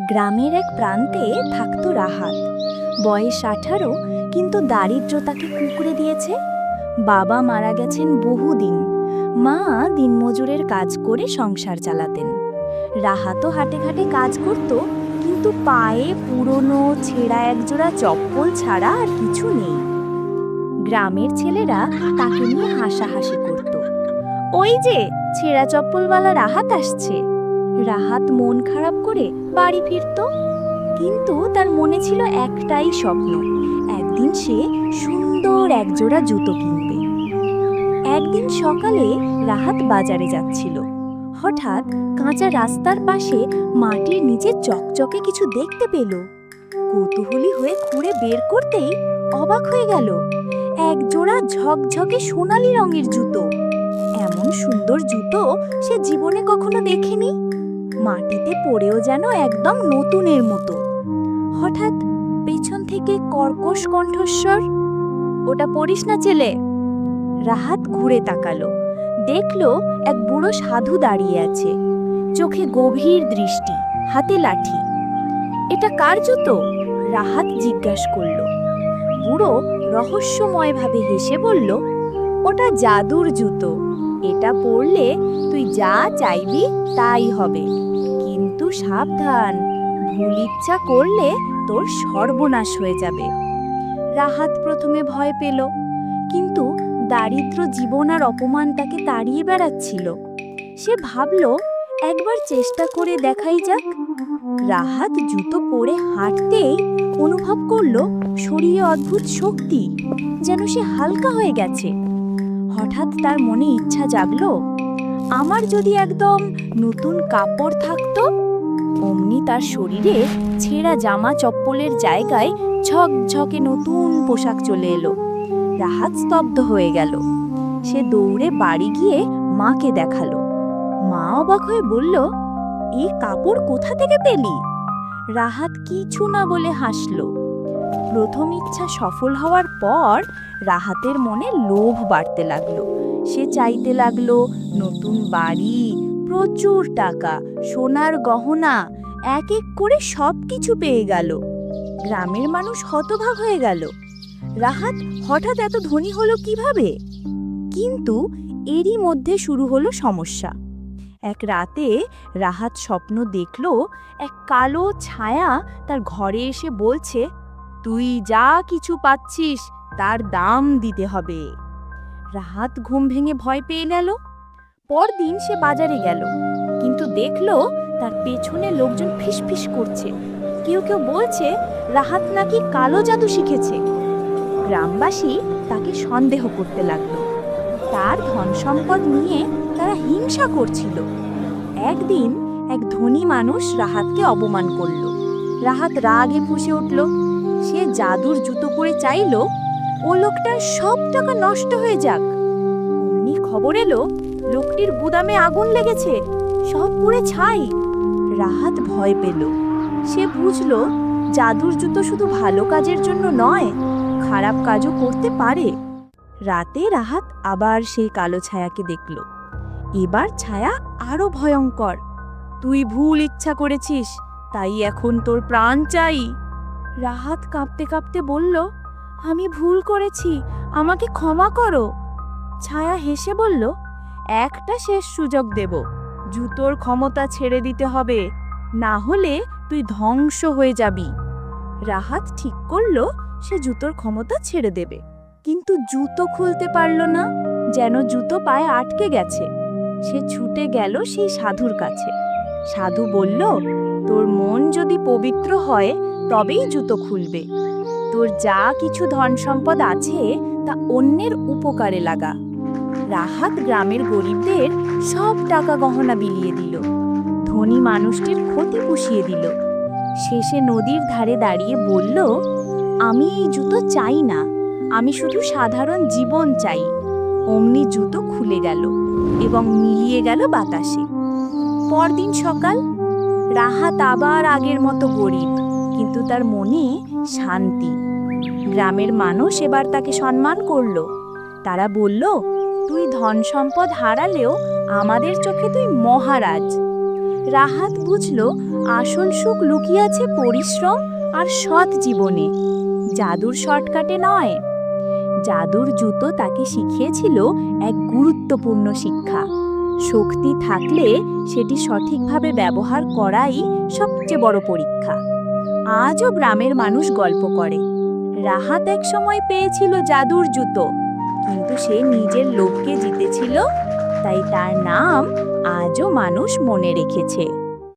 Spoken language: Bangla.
গ্রামের এক প্রান্তে থাকত রাহাত। বয়স আঠারো, কিন্তু দারিদ্র তাকে কুকুরে দিয়েছে। বাবা মারা গেছেন বহুদিন। মা দিনমজুরের কাজ করে সংসার চালাতেন। রাহাতও হাটে ঘাটে কাজ করত, কিন্তু পায়ে পুরনো, ছেঁড়া একজোড়া চপ্পল ছাড়া আর কিছু নেই। গ্রামের ছেলেরা তাকে নিয়ে হাসাহাসি করত। ওই যে, ছেঁড়া চপ্পলওয়ালা রাহাত আসছে। রাহাত মন খারাপ করে বাড়ি ফিরত। কিন্তু তার মনে ছিল একটাই স্বপ্ন, একদিন সে সুন্দর একজোড়া জুতো কিনবে। একদিন সকালে রাহাত বাজারে যাচ্ছিল। হঠাৎ কাঁচা রাস্তার পাশে মাটির নিচে চকচকে কিছু দেখতে পেল। কৌতূহলী হয়ে খুঁড়ে বের করতেই অবাক হয়ে গেল এক জোড়া ঝকঝকে সোনালি রঙের জুতো। এমন সুন্দর জুতো সে জীবনে কখনো দেখেনি। মাটিতে পড়েও যেন একদম নতুনের মতো। হঠাৎ পেছন থেকে কর্কশ কণ্ঠস্বর, ওটা পড়িস না ছেলে? রাহাত ঘুরে তাকালো। দেখল এক বুড়ো সাধু দাঁড়িয়ে আছে। চোখে গভীর দৃষ্টি, হাতে লাঠি। এটা কার জুতো? রাহাত জিজ্ঞাসা করল। বুড়ো রহস্যময়ভাবে হেসে বলল, ওটা জাদুর জুতো। এটা পড়লে তুই যা চাইবি তাই হবে। কিন্তু সাবধান, ভুল ইচ্ছা করলে তোর সর্বনাশ হয়ে যাবে। রাহাত প্রথমে ভয় পেল, কিন্তু দারিদ্র জীবন আর অপমান তাকে তাড়িয়ে বেড়াচ্ছিল। সে ভাবল, একবার চেষ্টা করে দেখাই যাক। রাহাত জুতো পরে হাঁটতেই অনুভব করল, শরীরে অদ্ভুত শক্তি, যেন সে হালকা হয়ে গেছে। হঠাৎ তার মনে ইচ্ছা জাগলো, আমার যদি একদম নতুন কাপড় থাকতো, অমনি তার শরীরে ছেঁড়া জামা চপ্পলের জায়গায় ঝকঝকে নতুন পোশাক চলে এলো। রাহাত স্তব্ধ হয়ে গেল। সে দৌড়ে বাড়ি গিয়ে মাকে দেখাল। মা অবাক হয়ে বলল এই কাপড় কোথা থেকে পেলি? রাহাত কিছু না বলে হাসল। প্রথম ইচ্ছা সফল হওয়ার পর রাহাতের মনে লোভ বাড়তে লাগল। সে চাইতে লাগল, নতুন বাড়ি, প্রচুর টাকা, সোনার গহনা, এক এক করে সব কিছু পেয়ে গেল। গ্রামের মানুষ হতভাগ হয়ে গেল। রাহাত হঠাৎ এত ধনী হলো কীভাবে? কিন্তু এরই মধ্যে শুরু হলো সমস্যা। এক রাতে রাহাত স্বপ্ন দেখল, এক কালো ছায়া তার ঘরে এসে বলছে তুই যা কিছু পাচ্ছিস, তার দাম দিতে হবে। রাহাত ঘুম ভেঙে ভয় পেয়ে গেল। পরদিন সে বাজারে গেল। কিন্তু দেখল, তার পেছনে লোকজন ফিসফিস করছে। কেউ কেউ বলছে, রাহাত নাকি কালো জাদু শিখেছে। গ্রামবাসী তাকে সন্দেহ করতে লাগল। তার ধন সম্পদ নিয়ে তারা হিংসা করছিল। একদিন এক ধনী মানুষ রাহাতকে অপমান করল। রাহাত রাগে ফুসে উঠল। সে জাদুর জুতো পরে চাইল, ও লোকটার সব টাকা নষ্ট হয়ে যাক। অমনি খবর এলো, লোকটির গুদামে আগুন লেগেছে, সব পুড়ে ছাই। রাহাত ভয় পেল। সে বুঝল, জাদুর জুতো শুধু ভালো কাজের জন্য নয়, খারাপ কাজও করতে পারে। রাতে রাহাত আবার সেই কালো ছায়াকে দেখল। এবার ছায়া আরও ভয়ঙ্কর। তুই ভুল ইচ্ছা করেছিস, তাই এখন তোর প্রাণ চাই। রাহাত কাঁপতে কাঁপতে বলল, আমি ভুল করেছি, আমাকে ক্ষমা করো। ছায়া হেসে বলল, একটা শেষ সুযোগ দেব। জুতোর ক্ষমতা ছেড়ে দিতে হবে, না হলে তুই ধ্বংস হয়ে যাবি। রাহাত ঠিক করল, সে জুতোর ক্ষমতা ছেড়ে দেবে। কিন্তু জুতো খুলতে পারল না, যেন জুতো পায়ে আটকে গেছে। সে ছুটে গেল সেই সাধুর কাছে। সাধু বলল, তোর মন যদি পবিত্র হয় তবেই জুতো খুলবে। তোর যা কিছু ধন সম্পদ আছে, তা অন্যের উপকারে লাগা। রাহাত গ্রামের গরিবদের সব টাকা গহনা বিলিয়ে দিল। ধনী মানুষটির ক্ষতি পুষিয়ে দিল। শেষে নদীর ধারে দাঁড়িয়ে বলল, আমি এই জুতো চাই না। আমি শুধু সাধারণ জীবন চাই। অমনি জুতো খুলে গেল এবং মিলিয়ে গেল বাতাসে। পরদিন সকাল, রাহাত আবার আগের মতো গরিব। কিন্তু তার মনে শান্তি। গ্রামের মানুষ এবার তাকে সম্মান করল। তারা বলল, তুই ধন সম্পদ হারালেও আমাদের চোখে তুই মহারাজ। রাহাত বুঝল, আসল সুখ লুকিয়ে আছে পরিশ্রম আর সৎ জীবনে। জাদুর শর্টকাটে নয়। জাদুর জুতো তাকে শিখিয়েছিল এক গুরুত্বপূর্ণ শিক্ষা। শক্তি থাকলে সেটি সঠিকভাবে ব্যবহার করাই সবচেয়ে বড় পরীক্ষা। আজও গ্রামের মানুষ গল্প করে। রাহাত এক সময় পেয়েছিল জাদুর জুতো, কিন্তু সে নিজের লোককে জিতেছিল, তাই তার নাম আজও মানুষ মনে রেখেছে।